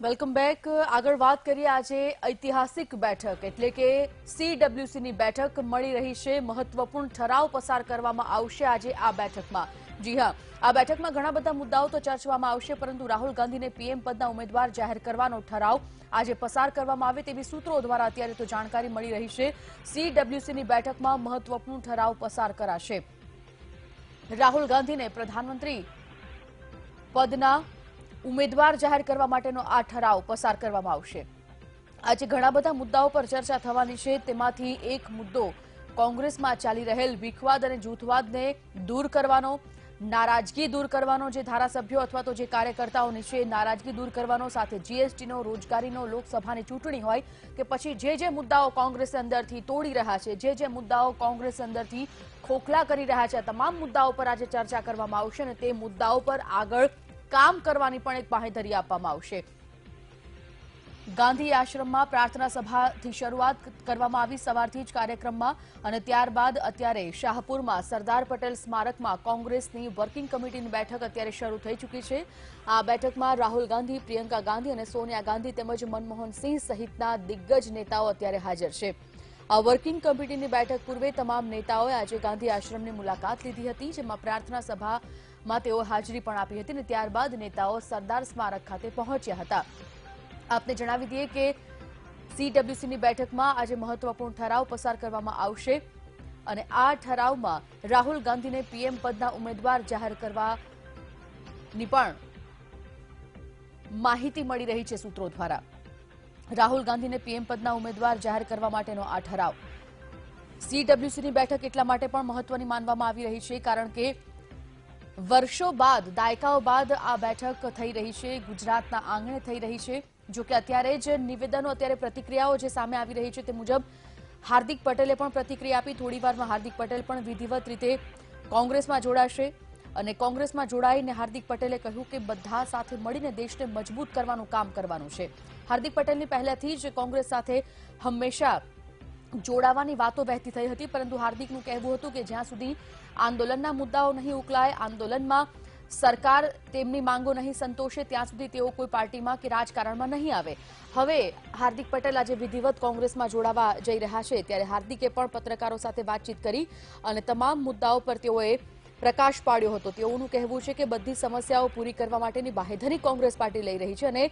Welcome back આગળ વાત કરીએ આજે ઐતિહાસિક બેઠક એટલે કે સીડબ્લ્યુસીની બેઠક મળી રહી છે મહત્વપૂર્ણ ઠરાવ પસાર કરવામાં આવશે આજે આ બેઠકમાં જી હા આ બેઠકમાં ઘણા બધા મુદ્દાઓ તો ચર્ચવામાં આવશે પરંતુ રાહુલ ગાંધીને પીએમ પદના ઉમેદવાર જાહેર કરવાનો ઠરાવ આજે પસાર કરવામાં આવે તેવી સૂત્રો દ્વારા અત્યારે તો જાણકારી મળી રહી છે સીડબ્લ્યુસીની બેઠકમાં મહત્વપૂર્ણ ઠરાવ પસાર કરાશે. રાહુલ ગાંધીને પ્રધાનમંત્રી પદના ઉમેદવાર જાહેર કરવા માટેનો આ ઠરાવ પસાર કરવામાં આવશે. આજે ઘણા બધા મુદ્દાઓ પર ચર્ચા થવાની છે. તેમાંથી એક મુદ્દો કોંગ્રેસમાં ચાલી રહેલ વિખવાદ અને જૂથવાદને દૂર કરવાનો, નારાજગી દૂર કરવાનો જે ધારાસભ્યો અથવા તો જે કાર્યકર્તાઓની છે, નારાજગી દૂર કરવાનો, સાથે જીએસટીનો, રોજગારીનો, લોકસભાની ચૂંટણી હોય કે પછી જે જે મુદ્દાઓ કોંગ્રેસ અંદરથી તોડી રહ્યા છે, જે જે મુદ્દાઓ કોંગ્રેસ અંદરથી ખોખલા કરી રહ્યા છે તમામ મુદ્દાઓ પર આજે ચર્ચા કરવામાં આવશે અને તે મુદ્દાઓ પર આગળ કામ કરવાની પણ એક બાહેધરી આપવામાં આવશે. ગાંધી આશ્રમમાં પ્રાર્થના સભાથી શરૂઆત કરવામાં આવી સવારથી જ કાર્યક્રમમાં અને ત્યારબાદ અત્યારે શાહપુરમાં સરદાર પટેલ સ્મારકમાં કોંગ્રેસની વર્કિંગ કમિટીની બેઠક અત્યારે શરૂ થઈ ચૂકી છે. આ બેઠકમાં રાહુલ ગાંધી, પ્રિયંકા ગાંધી અને સોનિયા ગાંધી તેમજ મનમોહન સિંહ સહિતના દિગ્ગજ નેતાઓ અત્યારે હાજર છે. આ વર્કિંગ કમિટીની બેઠક પૂર્વે તમામ નેતાઓએ આજે ગાંધી આશ્રમની મુલાકાત લીધી હતી, જેમાં પ્રાર્થના સભામાં તેઓ હાજરી પણ આપી હતી અને ત્યારબાદ નેતાઓ સરદાર સ્મારક ખાતે પહોંચ્યા હતા. આપને જણાવી દઈએ કે સીડબ્લ્યુસીની બેઠકમાં આજે મહત્વપૂર્ણ ઠરાવ પસાર કરવામાં આવશે અને આ ઠરાવમાં રાહુલ ગાંધીને પીએમ પદના ઉમેદવાર જાહેર કરવાની પણ માહિતી મળી રહી છે સૂત્રો દ્વારા. રાહુલ ગાંધીને પીએમ પદના ઉમેદવાર જાહેર કરવા માટેનો આ ઠરાવ. સીડબ્લ્યુસીની બેઠક એટલા માટે પણ મહત્વની માનવામાં આવી રહી છે, કારણ કે વર્ષો બાદ, દાયકાઓ બાદ આ બેઠક થઈ રહી છે, ગુજરાતના આંગણે થઈ રહી છે. જો કે અત્યારે જ નિવેદનો, અત્યારે પ્રતિક્રિયાઓ જે સામે આવી રહી છે તે મુજબ, હાર્દિક પટેલે પણ પ્રતિક્રિયા આપી. થોડી વારમાં હાર્દિક પટેલ પણ વિધિવત રીતે કોંગ્રેસમાં જોડાશે. અને કોંગ્રેસમાં જોડાઈને હાર્દિક પટેલે કહ્યું કે બધા સાથે મળીને દેશને મજબૂત કરવાનું કામ કરવાનું છે. હાર્દિક પટેલની પહેલાથી જ કોંગ્રેસ સાથે હંમેશા જોડાવાની વાતો વહેતી થઈ હતી, પરંતુ હાર્દિકનું કહેવું હતું કે જ્યાં સુધી આંદોલનના મુદ્દાઓ નહીં ઉકલાય, આંદોલનમાં સરકાર તેમની માંગો નહીં સંતોષે, ત્યાં સુધી તેઓ કોઈ પાર્ટીમાં કે રાજકારણમાં નહીં આવે. હવે હાર્દિક પટેલ આજે વિધિવત કોંગ્રેસમાં જોડાવા જઈ રહ્યા છે. ત્યારે હાર્દિકે પણ પત્રકારો સાથે વાતચીત કરી અને તમામ મુદ્દાઓ પર તેઓએ પ્રકાશ પાડ્યો હતો. તેઓનું કહેવું છે કે બધી સમસ્યાઓ પૂરી કરવા માટેની બાહેધરી કોંગ્રેસ પાર્ટી લઈ રહી છે અને